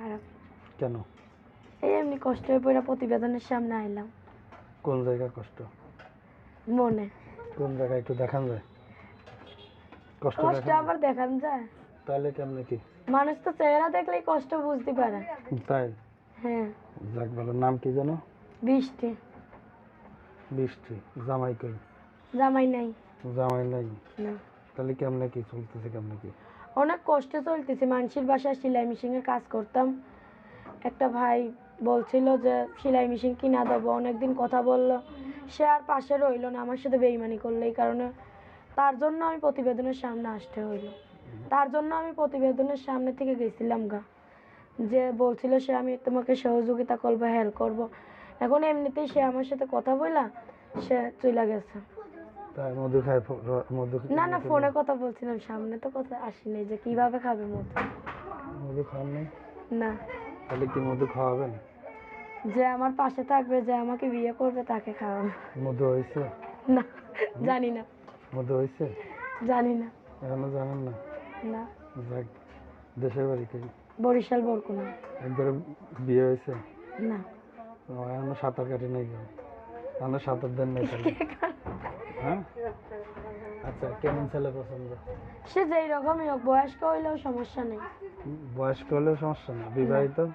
খারাপ। কেন? এই এমনি কষ্ট হয়ে পড়ে প্রতিবেদনের সামনে আইলাম। কোন জায়গায় কষ্ট? মনে। কোন জায়গায় একটু দেখান যায়? কষ্ট কষ্ট আবার দেখান যায়? তাহলে কেমনে কি? মানুষ তো চেহারা দেখলেই কষ্ট বুঝতে পারে। তাই? হ্যাঁ। যাক ভালো। নাম কি জানো বৃষ্টি। বৃষ্টি। জামাই কই? জামাই নাই। জামাই নাই? তাহলে কেমনে কি? চলতেছে কেমনে কি? অনেক কষ্টে চলতেছে। মানুষের বাসায় সেলাই মেশিনের কাজ করতাম। একটা ভাই বলছিল যে, সেলাই মেশিন কিনা দেবো। অনেকদিন কথা বলল। সে আর পাশে রইল না, আমার সাথে বেইমানি করল। এই কারণে তার জন্য আমি প্রতিবেদনের সামনে আসতে হইল। তার জন্য আমি প্রতিবেদনের সামনে থেকে গেছিলাম গা। যে বলছিল সে, আমি তোমাকে সহযোগিতা করব, হেল্প করব। এখন এমনিতেই সে আমার সাথে কথা বললা সে চলে গেছে। তাই মধু খায় মধু না না ফোনে কথা বলছিলাম সামনে তো কথা আসেনি যে কীভাবে খাবে মধু? মধু নাই? না। তাহলে কি মধু খাওয়াবেন যে আমার পাশে থাকবে যে আমাকে বিয়ে করবে তাকে খাওয়াবে। মধু হয়েছে? না জানি না। মধু হয়েছে? জানি না। এখনও জানেন না? না। যাক দেশের বাড়ি থেকে। বরিশাল বরকুনা একবারে বিয়ে হয়েছে? না। এখনও সাঁতার কাটি নাই কেন এখনও সাঁতার দেন নাই হ্যাঁ? আচ্ছা কেমন ছেলে পছন্দ? সে যেই রকমই হোক বয়স্ক হইলেও সমস্যা নেই। বয়স্ক হলেও সমস্যা না বিবাহিত?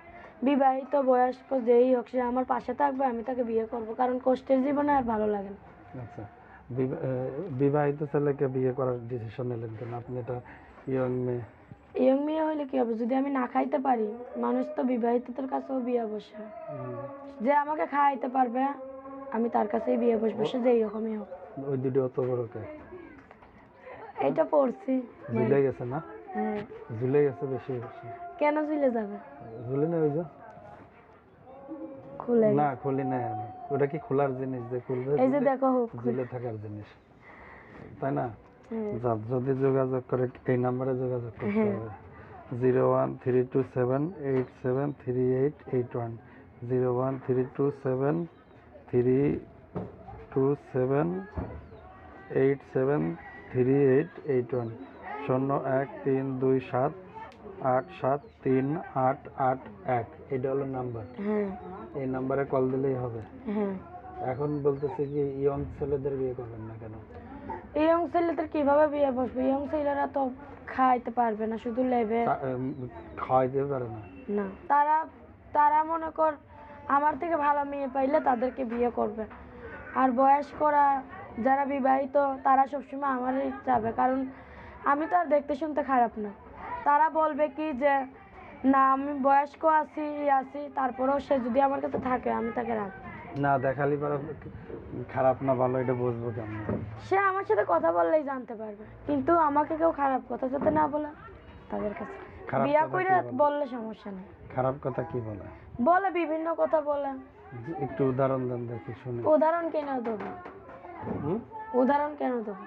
বিবাহিত বয়স্ক যেই হোক সে আমার পাশে থাকবে আমি তাকে বিয়ে করব কারণ কষ্টের জীবনে আর ভালো লাগে না। আচ্ছা বিবা- বিবাহিত ছেলেকে বিয়ে করার ডিসিশন নিলেন কেন? আপনি এটা ইয়ং মেয়ে। ইয়ং মেয়ে হইলে কি হবে? যদি আমি না খাইতে পারি মানুষ তো বিবাহিতদের কাছেও বিয়ে বসে। যে আমাকে খাওয়াইতে পারবে আমি তার কাছেই বিয়ে বসবো সে যেই রকমই হোক। ওই দুটো অত বড় কে? এইটা পড়ছি। ঝুলে গেছে না? হ্যাঁ। ঝুলে গেছে বেশি বেশি কেন ঝুলে যাবে? ঝুলে না ওই যে? খুলে না খুলি নাই আমি। ওটা কি খোলার জিনিস যে খুলবে? এই যে দেখো ঝুলে থাকার জিনিস। তাই না? যদি যোগাযোগ করে এই নাম্বারে যোগাযোগ করতে হ্যাঁ। হবে। Zero one three two seven eight seven three eight eight one. Zero one three two seven three two seven eight seven three eight eight one শূন্য এক তিন দুই সাত আট সাত তিন আট আট এক। এটা হলো নাম্বার হ্যাঁ। এই নাম্বারে কল দিলেই হবে। হ্যাঁ। এখন বলতেছি কি ইয়ং ছেলেদের বিয়ে করবেন না কেন? ইয়ং ছেলেদের কীভাবে বিয়ে বসবে? ইয়ং ছেলেরা তো খাইতে পারবে না শুধু লেবে। তা- এম, পারে না। না তারা তারা মনে কর আমার থেকে ভালো মেয়ে পাইলে তাদেরকে বিয়ে করবে। আর বয়স্করা যারা বিবাহিত তারা সবসময় আমারই চাবে। কারণ আমি তো আর দেখতে শুনতে খারাপ না। তারা বলবে কি যে না আমি বয়স্ক আছি ই আছি তারপরেও সে যদি আমার কাছে থাকে আমি তাকে রাখব। না দেখালি পারা খারাপ না ভালো এটা বুঝব কেমন? সে আমার সাথে কথা বললেই জানতে পারবে। কিন্তু আমাকে কেউ খারাপ কথা যাতে না বলে তাদের কাছে। খারাপ বিয়া কথা করে বলে? বললে সমস্যা নেই। খারাপ কথা কি বলে? বলে বিভিন্ন কথা বলে। একটু উদাহরণ দেন দেখি শুনি। উদাহরণ কেন দেবো? উদাহরণ কেন দেবো?